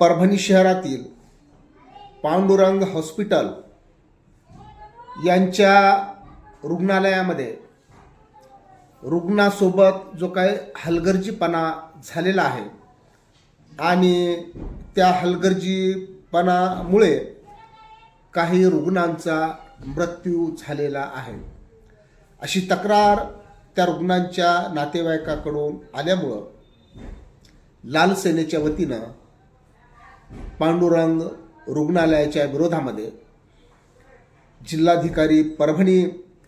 परभणी शहरातील पांडुरंग हॉस्पिटल यांच्या रुग्णालयामध्ये रुग्णासोबत जो काही हलगर्जीपणा झालेला आहे आणि त्या हलगर्जीपणामुळे काही रुग्णांचा मृत्यू झालेला आहे. अशी तक्रार त्या रुग्णांच्या नातेवाईकाकडून आल्यामुळं लाल सेनेच्या वतीनं पांडुरंग रुग्णालयाच्या विरोधामध्ये जिल्हाधिकारी परभणी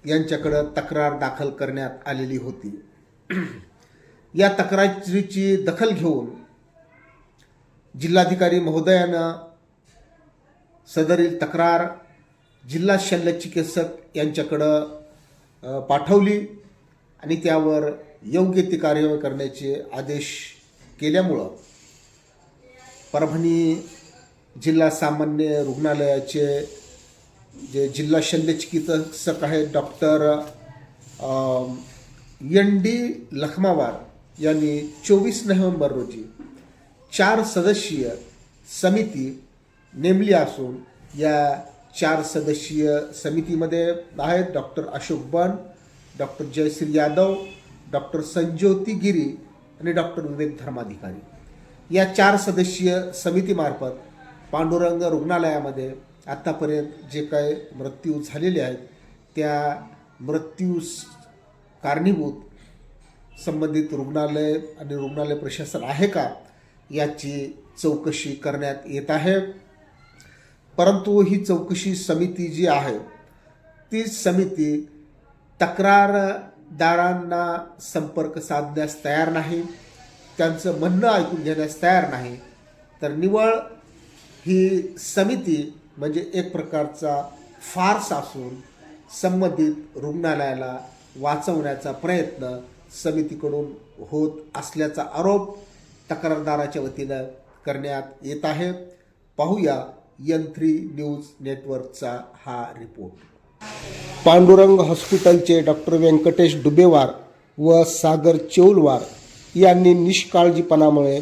यांच्याकडं तक्रार दाखल करण्यात आलेली होती. या तक्रारीची दखल घेऊन जिल्हाधिकारी महोदयानं सदरील तक्रार जिल्हा शल्य चिकित्सक यांच्याकडं पाठवली आणि त्यावर योग्य ती कार्यवाही करण्याचे आदेश केल्यामुळं परभणी जिल्हा सामान्य रुग्णालयाचे जे जिल्हा शल्यचिकित्सक आहेत डॉक्टर एन डी लखमावार यांनी चोवीस नोव्हेंबर रोजी चार सदस्यीय समिती नेमली असून या चार सदस्यीय समितीमध्ये आहेत doctor Ashok Ban doctor Jayashree Yadav doctor Sanjyoti Giri आणि डॉक्टर विवेक धर्माधिकारी. या चार सदस्यीय समितीमार्फत पांडुरंग रुग्णालयामध्ये आत्तापर्यंत जे काही मृत्यू झालेले आहेत त्या मृत्यूस कारणीभूत संबंधित रुग्णालय आणि रुग्णालय प्रशासन आहे का याची चौकशी करण्यात येत आहे. परंतु ही चौकशी समिती जी आहे ती समिती तक्रारदारांना संपर्क साधण्यास तयार नाही. त्यांचं म्हणणं ऐकून घेण्यास तयार नाही तर निवळ ही समिती म्हणजे एक प्रकारचा फार्स असून संबंधित रुग्णालयाला वाचवण्याचा प्रयत्न समितीकडून होत असल्याचा आरोप तक्रारदाराच्या वतीनं करण्यात येत आहे. पाहूया एन थ्री न्यूज नेटवर्कचा हा रिपोर्ट. पांडुरंग हॉस्पिटलचे डॉक्टर व्यंकटेश डुबेवार व सागर चेऊलवार यांनी निष्काळजीपणामुळे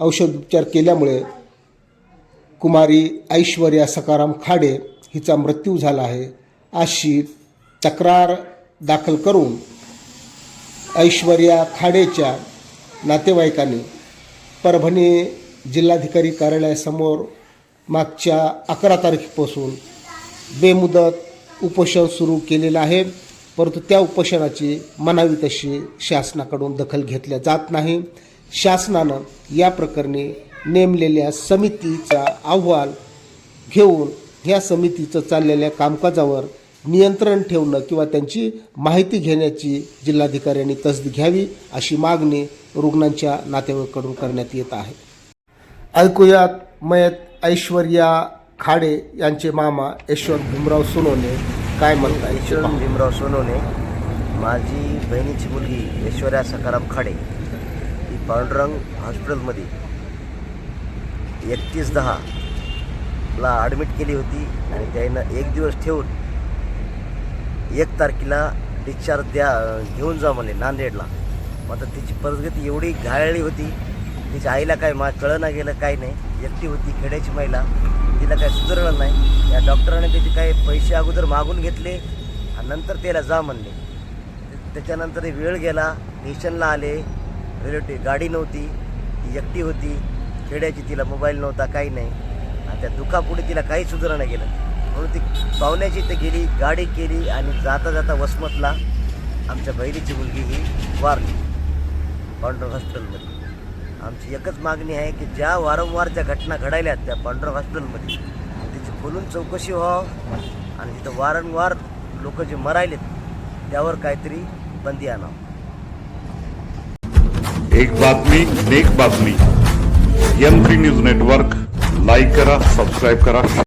औषधोपचार केल्यामुळे कुमारी ऐश्वर्या सकाराम खाडे हिचा मृत्यू झाला आहे. अशी तक्रार दाखल करून ऐश्वर्या खाडेच्या नातेवाईकांनी परभणी जिल्हाधिकारी कार्यालयासमोर मागच्या अकरा तारखेपासून बेमुदत उपोषण सुरू केलेलं आहे. परंतु त्या उपोषणाची म्हणावी तशी शासनाकडून दखल घेतल्या जात नाही. शासनानं या प्रकरणी नेमलेल्या समितीचा अहवाल घेऊन ह्या समितीचं चाललेल्या कामकाजावर नियंत्रण ठेवणं किंवा त्यांची माहिती घेण्याची जिल्हाधिकाऱ्यांनी तसदी घ्यावी अशी मागणी रुग्णांच्या नातेवाईकडून करण्यात येत आहे. ऐकूयात मयत ऐश्वर्या खाडे यांचे मामा यशवंत भीमराव सोनवणे काय म्हणतात यशवंत भीमराव सोनवणे माझी बहिणीची मुलगी ऐश्वर्या सकाराम खाडे ही पांडुरंग हॉस्पिटलमध्ये एकतीस दहाला ॲडमिट केली होती आणि त्यानं एक दिवस ठेवून एक तारखेला डिस्चार्ज द्या घेऊन जा म्हणले नांदेडला. मात्र आता तिची परिस्थिती एवढी घाळली होती तिच्या आईला काय मा कळना गेलं काय नाही. एकटी होती खेड्याची महिला. तिला काय सुधारलं नाही. या डॉक्टराने त्याचे काही पैसे अगोदर मागून घेतले आणि नंतर त्याला जा म्हणले. त्याच्यानंतर वेळ गेला स्टेशनला आले. रिलेटिव्ह गाडी नव्हती ती एकटी होती. खेड्याची तिला मोबाईल नव्हता काही नाही. आणि त्या दुखापुढे तिला काही सुधारणा नाही गेलं म्हणून ती पाहुण्याची ते गेली गाडी केली आणि जाता जाता वसमतला आमच्या बहिणीची मुलगी ही वारली. पांडुर हॉस्पिटलमध्ये आमची एकच मागणी आहे की ज्या वारंवार ज्या घटना घडायल्या त्या पांडुरंग हॉस्पिटलमध्ये त्याची खोलून चौकशी व्हावं आणि तिथं वारंवार लोक जे मरायलेत त्यावर काहीतरी बंदी आणावं. एक बातमी नेक बातमी. M three news network like करा सबस्क्राईब करा.